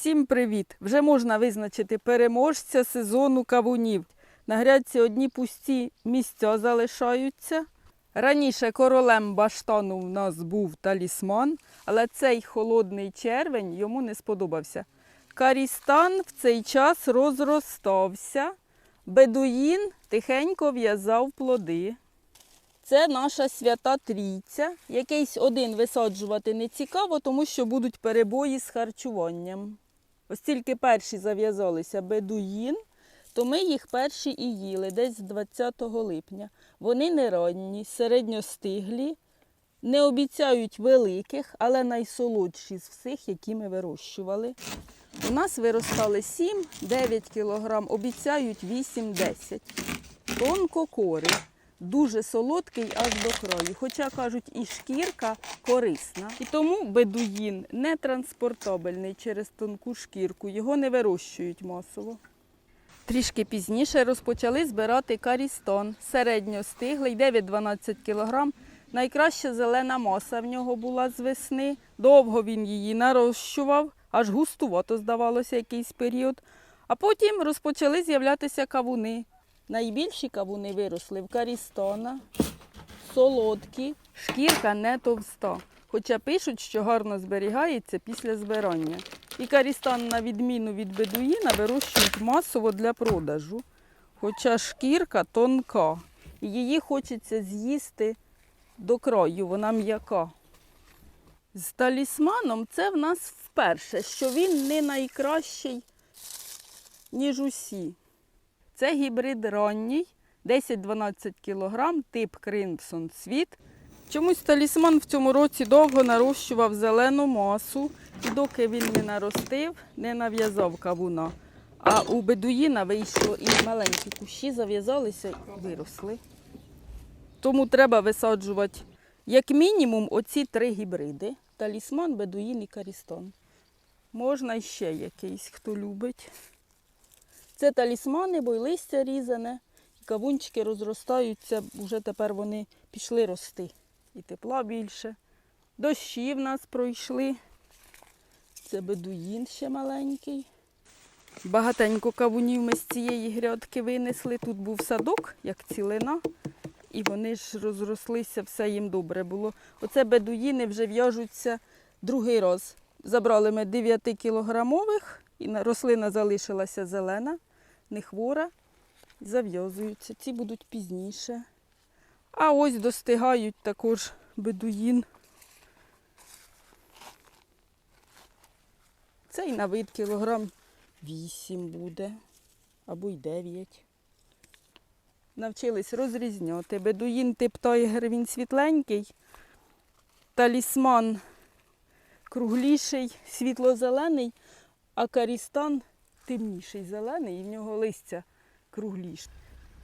Всім привіт! Вже можна визначити переможця сезону кавунів. На грядці одні пусті місця залишаються. Раніше королем баштану в нас був талісман, але цей холодний червень йому не сподобався. Карістан в цей час розростався, бедуїн тихенько в'язав плоди. Це наша свята трійця. Якийсь один висаджувати не цікаво, тому що будуть перебої з харчуванням. Ось тільки перші зав'язалися бедуїн, то ми їх перші і їли десь з 20 липня. Вони не ранні, середньостиглі, не обіцяють великих, але найсолодші з всіх, які ми вирощували. У нас виростали 7-9 кг, обіцяють 8-10. Тонкокорий, дуже солодкий аж до краю. Хоча кажуть, і шкірка корисна. І тому бедуїн не транспортабельний через тонку шкірку, його не вирощують масово. Трішки пізніше розпочали збирати карістон. Середньостиглий, 9-12 кг. Найкраща зелена маса в нього була з весни. Довго він її нарощував, аж густувато здавалося якийсь період. А потім розпочали з'являтися кавуни. Найбільші кавуни виросли в карістона, солодкі, шкірка не товста. Хоча пишуть, що гарно зберігається після збирання. І карістан, на відміну від бедуїна, вирощують масово для продажу. Хоча шкірка тонка. І її хочеться з'їсти до краю, вона м'яка. З талісманом це в нас вперше, що він не найкращий, ніж усі. Це гібрид ранній, 10-12 кг, тип Crimson Світ. Чомусь талісман в цьому році довго нарощував зелену масу, і доки він не наростив, не нав'язав кавуна. А у бедуїна вийшло і маленькі кущі зав'язалися і виросли. Тому треба висаджувати як мінімум оці три гібриди: талісман, бедуїн і карістон. Можна ще якийсь, хто любить. Це талісмани, бо й листя різане, і кавунчики розростаються, вже тепер вони пішли рости. І тепла більше. Дощі в нас пройшли. Це бедуїн ще маленький. Багатенько кавунів ми з цієї грядки винесли. Тут був садок, як цілина, і вони ж розрослися, все їм добре було. Оце бедуїни вже в'яжуться другий раз. Забрали ми 9-кілограмових, і рослина залишилася зелена, не хвора. Зав'язуються. Ці будуть пізніше. А ось достигають також бедуїн. Цей на вид кілограм 8 буде, або й 9. Навчились розрізняти. Бедуїн тип тайгер, він світленький. Талісман кругліший, світло-зелений, а карістан темніший зелений, і в нього листя кругліше.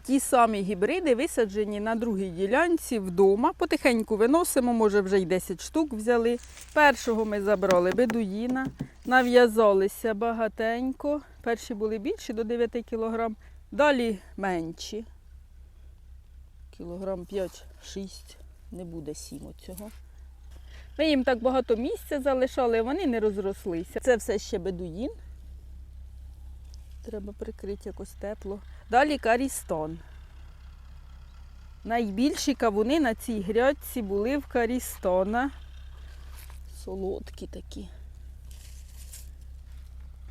Ті самі гібриди висаджені на другій ділянці вдома. Потихеньку виносимо, може вже й 10 штук взяли. Першого ми забрали бедуїна, нав'язалися багатенько. Перші були більші до 9 кг, далі менші. Кілограм 5-6, не буде 7 цього. Ми їм так багато місця залишали, вони не розрослися. Це все ще бедуїн. Треба прикрити якось тепло. Далі карістон. Найбільші кавуни на цій грядці були в карістона. Солодкі такі.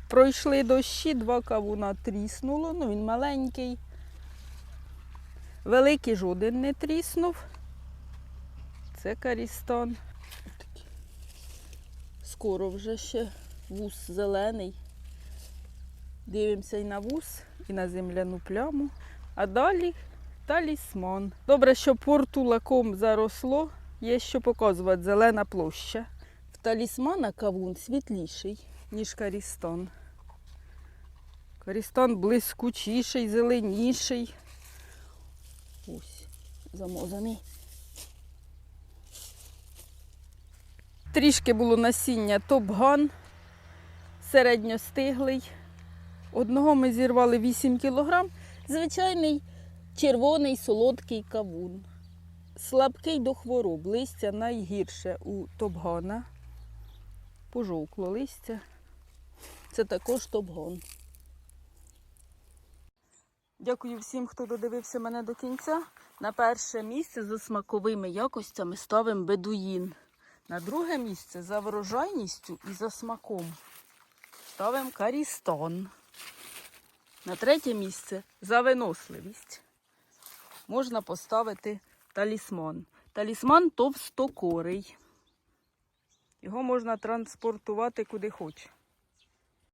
Пройшли дощі, два кавуна тріснуло, ну він маленький. Великий жоден не тріснув. Це карістон. Скоро вже ще вус зелений. Дивимося і на вус, і на земляну пляму. А далі талісман. Добре, що портулаком заросло, є що показувати зелена площа. В талісмана кавун світліший, ніж карістон. Карістон блискучіший, зеленіший. Ось, замозаний. Трішки було насіння топган, середньостиглий. Одного ми зірвали 8 кілограм. Звичайний червоний солодкий кавун. Слабкий до хвороб. Листя найгірше у топгана. Пожовкло листя. Це також топ-гон. Дякую всім, хто додивився мене до кінця. На перше місце за смаковими якостями ставимо бедуїн. На друге місце за врожайністю і за смаком ставимо карістон. На третє місце за виносливість можна поставити талісман. Талісман товстокорий. Його можна транспортувати куди хоч.